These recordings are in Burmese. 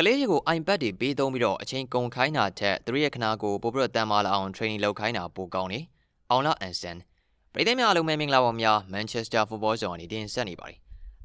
ကလေးတွေကို iPad တွေပေးသုံးပြီးတော့အချိန်ကုန်ခိုင်းတာထက်သူတို့ရဲ့ခနာကိုပို့ပြီးတော့တန်မာလာအောင် training လုပ်ခိုင်းတာပိုကောင်းနေအောင်လာအန်ဆန်ပြည်သူများအားလုံးပဲမင်္ဂလာပါများ Manchester Football Zone အနေနဲ့ဆက်နေပါတယ်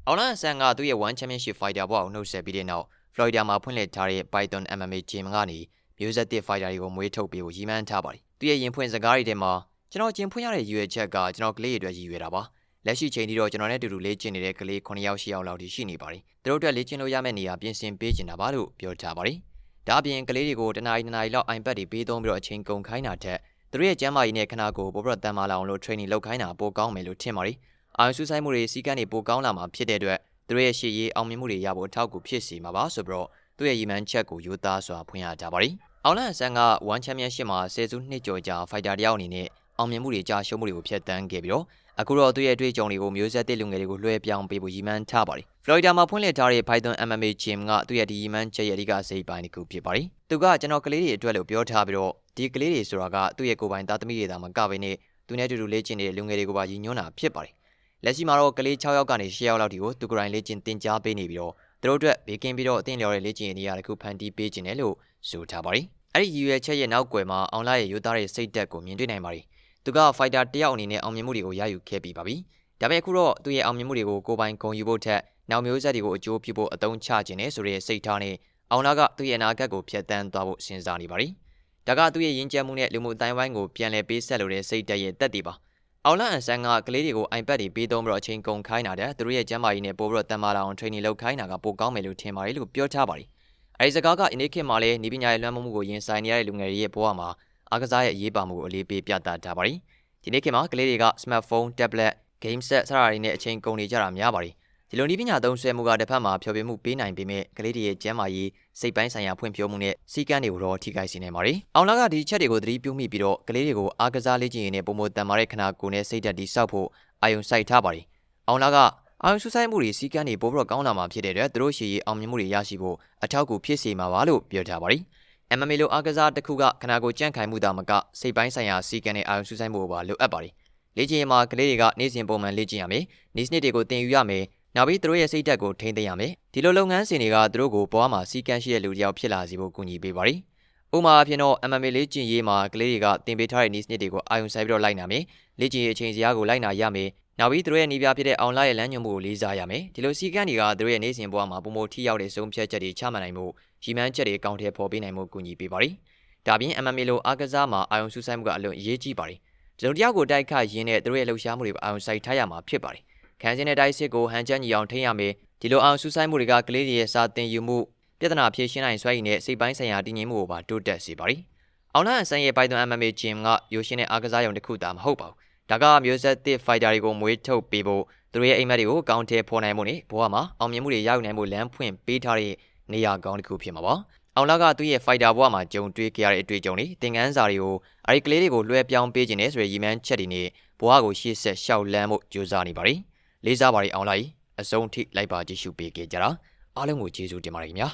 အောင်လာအန်ဆန်ကသူ့ရဲ့ One Championship Fighter ဘဝကိုနှုတ်ဆက်ပြီးတဲ့နောက် Florida မှာဖွင့်လှစ်ထားတဲ့ Python MMA Gym ကနေမျိုးဆက်သစ် fighter တွေကိုမွေးထုတ်ပေးဖို့ရည်မှန်းထားပါတယ်သူရဲ့ရင်ဖွင့်စကားတွေထဲမှာကျွန်တော်ကျင်ဖွင့်ရတဲ့ရည်ရွယ်ချက်ကကျွန်တော်ကလေးတွေအတွက်ရည်ရွယ်တာပါ လက်ရှိချိန်ထိတော့ကျွန်တော်နဲ့အတူတူလေ့ကျင့်နေတဲ့ကလေး9ယောက်10ယောက်လောက်ထိရှိနေပါတယ်။သူတို့အတွက်လေ့ကျင့်လို့ရမယ့်နေရာပြင်ဆင်ပေးချင်တာပါလို့ပြောထားပါတယ်။ဒါအပြင်ကလေးတွေကိုတနားရီနာရီလောက် iPad တွေပေးသုံးပြီးတော့အချိန်ကုန်ခိုင်းတာထက်သူတို့ရဲ့ကျန်းမာရေးနဲ့ခနာကိုပိုပြီးတော့တန်မာလာအောင်လို့ training လုပ်ခိုင်းတာပိုကောင်းမယ်လို့ထင်ပါတယ်။အာရုံစူးစိုက်မှုတွေစီကန်းတွေပိုကောင်းလာမှာဖြစ်တဲ့အတွက်သူတို့ရဲ့ရှေ့ရေးအောင်မြင်မှုတွေရဖို့အထောက်အကူဖြစ်စေမှာပါဆိုပြီးတော့သူ့ရဲ့ရည်မှန်းချက်ကိုယူသားစွာဖွင့်ရကြပါတယ်။အောင်လန်ဆန်က One Championship မှာဆယ်စုနှစ်ကျော်ကြာ fighter တယောက်အနေနဲ့ အောင်မြင်မှုတွေကြာရှုံးမှုတွေကိုဖျက်ဆီးခဲ့ပြီးတော့အခုတော့သူ့ရဲ့အတွေ့အကြုံတွေကိုမျိုးဆက်သစ်လူငယ်တွေကိုလွှဲပြောင်းပေးဖို့ရည်မှန်းထားပါတယ်။ Florida မှာဖွင့်လှစ်ထားတဲ့ Python MMA Gym ကသူ့ရဲ့ဒီရည်မှန်းချက်ရဲ့အဓိကစိတ်ပိုင်းတစ်ခုဖြစ်ပါတယ်။သူကကျွန်တော်ကလေးတွေအတွက်လို့ပြောထားပြီးတော့ဒီကလေးတွေဆိုတာကသူ့ရဲ့ကိုယ်ပိုင်သားသမီးတွေသာမကဘဲနဲ့သူနဲ့အတူတူလေ့ကျင့်နေတဲ့လူငယ်တွေကိုပါရည်ညွှန်းတာဖြစ်ပါတယ်။လက်ရှိမှာတော့ကလေး6ယောက်ကနေ10ယောက်လောက်ဒီကိုသူကိုယ်တိုင်လေ့ကျင့်သင်ကြားပေးနေပြီးတော့သူတို့အတွက်ဘေကင်းပြီးတော့အသင်လျော်တဲ့လေ့ကျင့်ရေးနေရာတစ်ခုဖန်တီးပေးခြင်းတယ်လို့ဆိုထားပါတယ်။အဲ့ဒီရည်ရွယ်ချက်ရဲ့နောက်ွယ်မှာအောင်လာရဲ့ရိုးသားတဲ့စိတ်ဓာတ်ကိုမြင်တွေ့နိုင်ပါတယ်။ သူက fighter တယောက်အနေနဲ့အောင်မြင်မှုတွေကိုရယူခဲ့ပြီးပါပြီ။ဒါပေမဲ့အခုတော့သူ့ရဲ့အောင်မြင်မှုတွေကိုကိုယ်ပိုင်ဂုဏ်ယူဖို့ထက်နောက်မျိုးဆက်တွေကိုအကျိုးပြုဖို့အသုံးချခြင်းနဲ့ဆိုတဲ့စိတ်ထားနဲ့အောင်လာကသူ့ရဲ့အနာဂတ်ကိုဖျက်ဆီးသွားဖို့စဉ်းစားနေပါ ರಿ ဒါကသူ့ရဲ့ရင်းကျက်မှုနဲ့လူမှုအတိုင်းဝိုင်းကိုပြန်လည်ပေးဆက်လိုတဲ့စိတ်ဓာတ်ရဲ့တက်တည်ပါအောင်လာအန်ဆန်ကကလေးတွေကို iPad တွေပေးသုံးပြီးတော့အချိန်ကုန်ခိုင်းတာတဲ့သူတို့ရဲ့ကျန်းမာရေးနဲ့ပို့ပြီးတော့တန်မာလာအောင် training လုပ်ခိုင်းတာကပိုကောင်းမယ်လို့ထင်ပါတယ်လို့ပြောထားပါတယ်အဲဒီစကားကအင်းခေတ်မှာလည်းဤပညာရဲ့လွှမ်းမိုးမှုကိုရင်ဆိုင်နေရတဲ့လူငယ်တွေရဲ့ဘဝမှာ အားကစားရဲ့အရေးပါမှုကိုအလေးပေးပြသထားပါတယ်ဒီနေ့ခေတ်မှာကလေးတွေက smartphone, tablet game set စတာတွေနဲ့အချိန်ကုန်နေကြတာများပါတယ်ဒီလိုနည်းပညာသုံးဆွဲမှုကတစ်ဖက်မှာဖျော်ဖြေမှုပေးနိုင်ပေမဲ့ကလေးတွေရဲ့ကျန်းမာရေးစိတ်ပိုင်းဆိုင်ရာဖွံ့ဖြိုးမှုနဲ့စီကန်းတွေကိုတော့ထိခိုက်စေနိုင်ပါတယ်။အောင်လာကဒီချက်တွေကိုသတိပြုမိပြီးတော့ကလေးတွေကိုအားကစားလေ့ကျင့်ရေးနဲ့ပုံမတန်မာတဲ့ခနာကိုယ်နဲ့စိတ်ဓာတ်တိစောက်ဖို့အာယုံစိုက်ထားပါတယ်။အောင်လာကအာယုံဆူဆိုင်မှုတွေစီကန်းတွေပိုပြီးတော့ကောင်းလာမှာဖြစ်တဲ့အတွက်သူတို့ရှေ့ရေးအောင်မြင်မှုတွေရရှိဖို့အထောက်အကူဖြစ်စေမှာပါလို့ပြောထားပါတယ်။ MMA လိုအားကစားတစ်ခုကခနာကိုကြန့်ခိုင်မှုတာမကစိတ်ပိုင်းဆိုင်ရာစီကန်းနဲ့အာယုံဆူဆိုင်မှုကိုပါလိုအပ်ပါတယ်။လေ့ကျင့်ရေးမှာကလေးတွေကနေ့စဉ်ပုံမှန်လေ့ကျင့်ရမယ်။နေ့စနစ်တွေကိုသင်ယူရမယ်။နောက်ပြီးသူတို့ရဲ့စိတ်ဓာတ်ကိုထိန်းသိမ်းရမယ်။ဒီလိုလုပ်ငန်းစဉ်တွေကသူတို့ကိုဘဝမှာစီကံရှိတဲ့လူတစ်ယောက်ဖြစ်လာစေဖို့ကူညီပေးပါရီ။ဥပမာအဖြစ်တော့ MMA လေ့ကျင့်ရေးမှာကလေးတွေကသင်ပေးထားတဲ့နေ့စနစ်တွေကိုအာရုံစိုက်ပြီးတော့လိုက်နာမယ်။လေ့ကျင့်ရေးအချိန်စရာကိုလိုက်နာရမယ်။ နောက်ပြီးသူတို့ရဲ့နေပြဖြစ်တဲ့အောင်လာရဲ့လမ်းညွှန်မှုကိုလေးစားရမယ်။ဒီလိုစီကံတွေကသူတို့ရဲ့နေ့စဉ်ဘဝမှာပုံမထိရောက်တဲ့ဆုံးဖြတ်ချက်တွေချမှတ်နိုင်မှုရည်မှန်းချက်တွေကောင်းထည်ဖော်ပေးနိုင်မှုကူညီပေးပါရီ။ဒါပြင် MMA လိုအားကစားမှာအာရုံစူးစိုက်မှုကအလွန်အရေးကြီးပါတယ်။ကျွန်တော်တယောက်ကိုတိုက်ခတ်ရင်းနဲ့သူတို့ရဲ့လှုပ်ရှားမှုတွေကိုအာရုံစိုက်ထားရမှာဖြစ်ပါတယ်။ခန်းစင်းတဲ့တိုက်စစ်ကိုဟန်ချက်ညီအောင်ထိန်းရမယ်။ဒီလိုအောင်စူးစိုက်မှုတွေကကလေးတွေရဲ့စာသင်ယူမှုပြဿနာဖြေရှင်းနိုင်စွမ်းရည်နဲ့စိတ်ပိုင်းဆိုင်ရာတည်ငြိမ်မှုကိုပါတိုးတက်စေပါတယ်။အောင်လန်အဆန်ရဲ့ Python MMA Gym ကရိုရှင်တဲ့အားကစားရုံတစ်ခုသာမဟုတ်ပါဘူး။ ဒါကမျိုးဆက်သစ် fighter တွေကိုမွေးထုတ်ပေးဖို့သူတို့ရဲ့အိမ်မက်တွေကိုကောင်းထဲဖော်နိုင်မှုနဲ့ဘဝမှာအောင်မြင်မှုတွေရယူနိုင်မှုလမ်းဖွင့်ပေးထားတဲ့နေရာကောင်းတစ်ခုဖြစ်မှာပါ။အောင်လာကသူ့ရဲ့ fighter ဘဝမှာကြုံတွေ့ခဲ့ရတဲ့အတွေ့အကြုံတွေသင်ခန်းစာတွေကိုအဲဒီကလေးတွေကိုလွှဲပြောင်းပေးခြင်းနဲ့ဆိုရည်မှန်းချက်တွေနဲ့ဘဝကိုရှေ့ဆက်ရှောက်လန်းမှုကြိုးစားနေပါ ರಿ လေးစားပါ ರಿ အောင်လာကြီးအဆုံးထိလိုက်ပါကြည့်ရှုပေးခဲ့ကြတာအားလုံးကိုကျေးဇူးတင်ပါတယ်ခင်ဗျာ